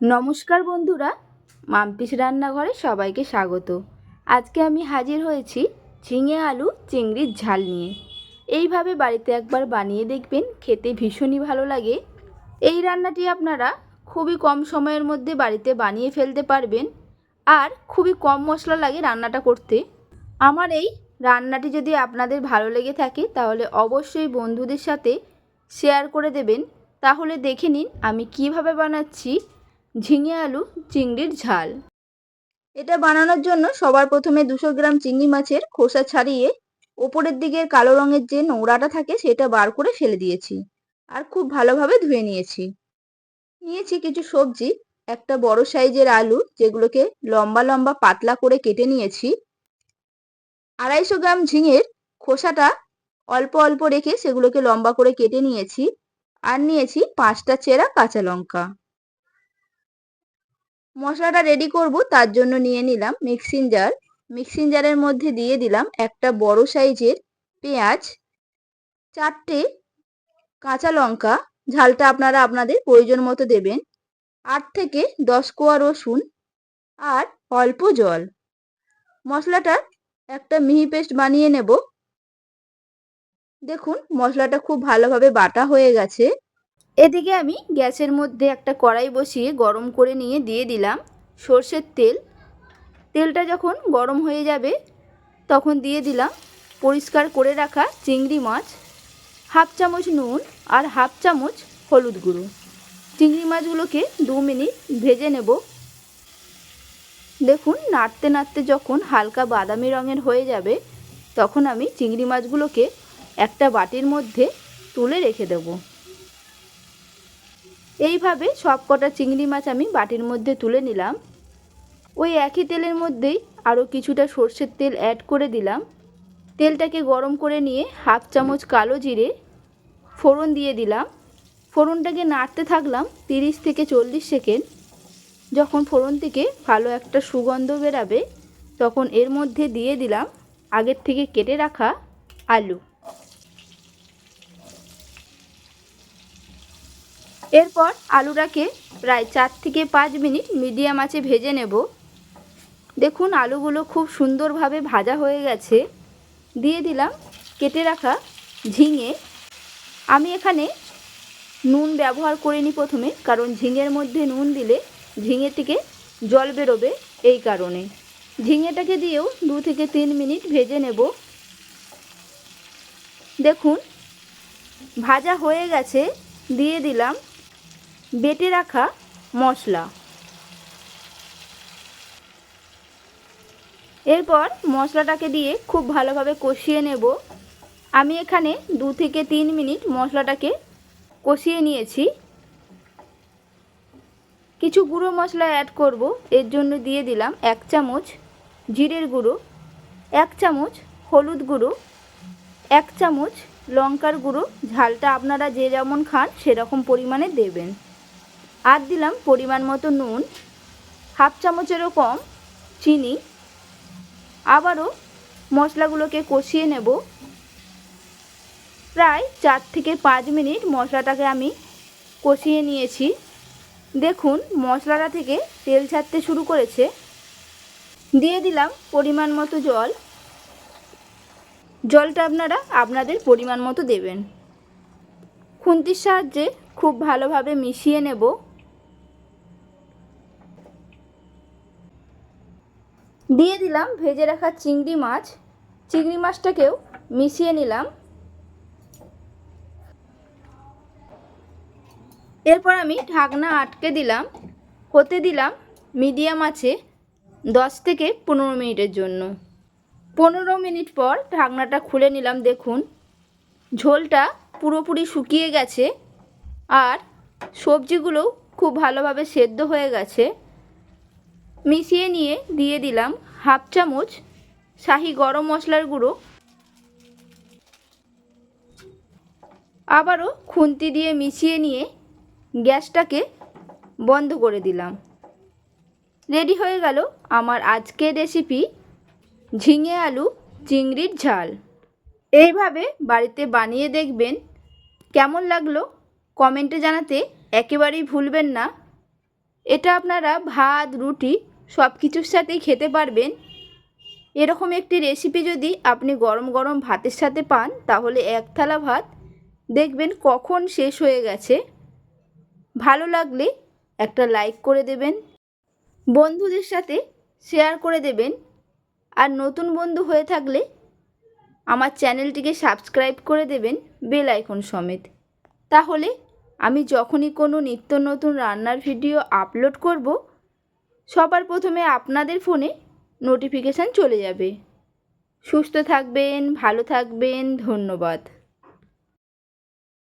নমস্কার বন্ধুরা, মাম্পিস রান্নাঘরে সবাইকে স্বাগত। আজকে আমি হাজির হয়েছি ঝিঙে আলু চিংড়ির ঝাল নিয়ে। এইভাবে বাড়িতে একবার বানিয়ে দেখবেন, খেতে ভীষণই ভালো লাগে। এই রান্নাটি আপনারা খুবই কম সময়ের মধ্যে বাড়িতে বানিয়ে ফেলতে পারবেন আর খুবই কম মশলা লাগে রান্নাটা করতে। আমার এই রান্নাটি যদি আপনাদের ভালো লেগে থাকে, তাহলে অবশ্যই বন্ধুদের সাথে শেয়ার করে দেবেন। তাহলে দেখে নিন আমি কীভাবে বানাচ্ছি ঝিঙে আলু, চিংড়ির ঝাল। এটা বানানোর জন্য সবার প্রথমে দুশো গ্রাম চিংড়ি মাছের খোসা ছাড়িয়ে ওপরের দিকের কালো রঙের যে নোংরাটা থাকে সেটা বার করে ফেলে দিয়েছি আর খুব ভালোভাবে ধুয়ে নিয়েছি। নিয়েছি কিছু সবজি, একটা বড় সাইজের আলু যেগুলোকে লম্বা লম্বা পাতলা করে কেটে নিয়েছি। আড়াইশো গ্রাম ঝিঙের খোসাটা অল্প অল্প রেখে সেগুলোকে লম্বা করে কেটে নিয়েছি আর নিয়েছি পাঁচটা চেরা কাঁচা লঙ্কা। মশলাটা রেডি করব, তার জন্য নিয়ে নিলাম মিক্সিং জার মিক্সিং জারের মধ্যে দিয়ে দিলাম একটা বড় সাইজের পেঁয়াজ, চারটে কাঁচা লঙ্কা, ঝালটা আপনারা আপনাদের প্রয়োজন মতো দেবেন, আট থেকে দশ কোয়া রসুন আর অল্প জল। মশলাটার একটা মিহি পেস্ট বানিয়ে নেব। দেখুন মশলাটা খুব ভালোভাবে বাটা হয়ে গেছে। এদিকে আমি গ্যাসের মধ্যে একটা কড়াই বসিয়ে গরম করে নিয়ে দিয়ে দিলাম সর্ষের তেল। তেলটা যখন গরম হয়ে যাবে, তখন দিয়ে দিলাম পরিষ্কার করে রাখা চিংড়ি মাছ, হাফ চামচ নুন আর হাফ চামচ হলুদ গুঁড়ো। চিংড়ি মাছগুলোকে দু মিনিট ভেজে নেব। দেখুন, নাড়তে নাড়তে যখন হালকা বাদামি রঙের হয়ে যাবে, তখন আমি চিংড়ি মাছগুলোকে একটা বাটির মধ্যে তুলে রেখে দেবো। এইভাবে সব কটা চিংড়ি মাছ আমি বাটির মধ্যে তুলে নিলাম। ওই একই তেলের মধ্যেই আরও কিছুটা সর্ষের তেল অ্যাড করে দিলাম। তেলটাকে গরম করে নিয়ে হাফ চামচ কালো জিরে, ফোড়ন দিয়ে দিলাম। ফোড়নটাকে নাড়তে থাকলাম তিরিশ থেকে চল্লিশ সেকেন্ড। যখন ফোড়ন থেকে ভালো একটা সুগন্ধ বেরাবে, তখন এর মধ্যে দিয়ে দিলাম আগের থেকে কেটে রাখা আলু। এরপর আলুটাকে প্রায় চার থেকে পাঁচ মিনিট মিডিয়াম আঁচে ভেজে নেব। দেখুন আলুগুলো খুব সুন্দরভাবে ভাজা হয়ে গেছে। দিয়ে দিলাম কেটে রাখা ঝিঙে। আমি এখানে নুন ব্যবহার করিনি প্রথমে, কারণ ঝিঙের মধ্যে নুন দিলে ঝিঙে থেকে জল বেরোবে এই কারণে। ঝিঙেটাকে দিয়েও দু থেকে তিন মিনিট ভেজে নেব। দেখুন, ভাজা হয়ে গেছে। দিয়ে দিলাম বেটে রাখা মশলা। এরপর মশলাটাকে দিয়ে খুব ভালোভাবে কষিয়ে নেব। আমি এখানে দু থেকে তিন মিনিট মশলাটাকে কষিয়ে নিয়েছি। কিছু গুঁড়ো মশলা অ্যাড করব। এর জন্য দিয়ে দিলাম এক চামচ জিরের গুঁড়ো, এক চামচ হলুদ গুঁড়ো, এক চামচ লঙ্কার গুঁড়ো। ঝালটা আপনারা যে যেমন খান সেরকম পরিমাণে দেবেন। আর দিলাম পরিমাণ মতো নুন, হাফ চামচেরও কম চিনি। আবারও মশলাগুলোকে কষিয়ে নেব। প্রায় চার থেকে পাঁচ মিনিট মশলাটাকে আমি কষিয়ে নিয়েছি। দেখুন, মশলাটা থেকে তেল ছাড়তে শুরু করেছে। দিয়ে দিলাম পরিমাণ মতো জল। জলটা আপনারা আপনাদের পরিমাণ মতো দেবেন। খুন্তির সাহায্যে খুব ভালোভাবে মিশিয়ে নেব। দিয়ে দিলাম ভেজে রাখা চিংড়ি মাছ। চিংড়ি মাছটাকেও মিশিয়ে নিলাম। এরপর আমি ঢাকনা আটকে দিলাম। হতে দিলাম মিডিয়াম আছে দশ থেকে পনেরো মিনিটের জন্য। পনেরো মিনিট পর ঢাকনাটা খুলে নিলাম, দেখুন। ঝোলটা পুরোপুরি শুকিয়ে গেছে আর সবজিগুলোও খুব ভালোভাবে সেদ্ধ হয়ে গেছে। মিশিয়ে নিয়ে দিয়ে দিলাম হাফ চামচ শাহি গরম মশলার গুঁড়ো, আবারও খুন্তি দিয়ে মিশিয়ে নিয়ে গ্যাসটাকে বন্ধ করে দিলাম। রেডি হয়ে গেল আমার আজকের রেসিপি ঝিঙে আলু চিংড়ির ঝাল। এইভাবে বাড়িতে বানিয়ে দেখবেন কেমন লাগল? কমেন্টে জানাতে একেবারেই ভুলবেন না। এটা আপনারা ভাত, রুটি সব কিছুর সাথেই খেতে পারবেন। এরকম একটি রেসিপি যদি আপনি গরম গরম ভাতের সাথে পান, তাহলে এক থালা ভাত। দেখবেন কখন শেষ হয়ে গেছে। ভালো লাগলে একটা লাইক করে দেবেন। বন্ধুদের সাথে শেয়ার করে দেবেন। আর নতুন বন্ধু হয়ে থাকলে আমার চ্যানেলটিকে সাবস্ক্রাইব করে দেবেন বেল আইকন সমেত। তাহলে আমি যখনই কোনো নিত্য নতুন রান্নার ভিডিও আপলোড করব সবার প্রথমে আপনাদের ফোনে নোটিফিকেশান চলে যাবে। সুস্থ থাকবেন ভালো থাকবেন ধন্যবাদ।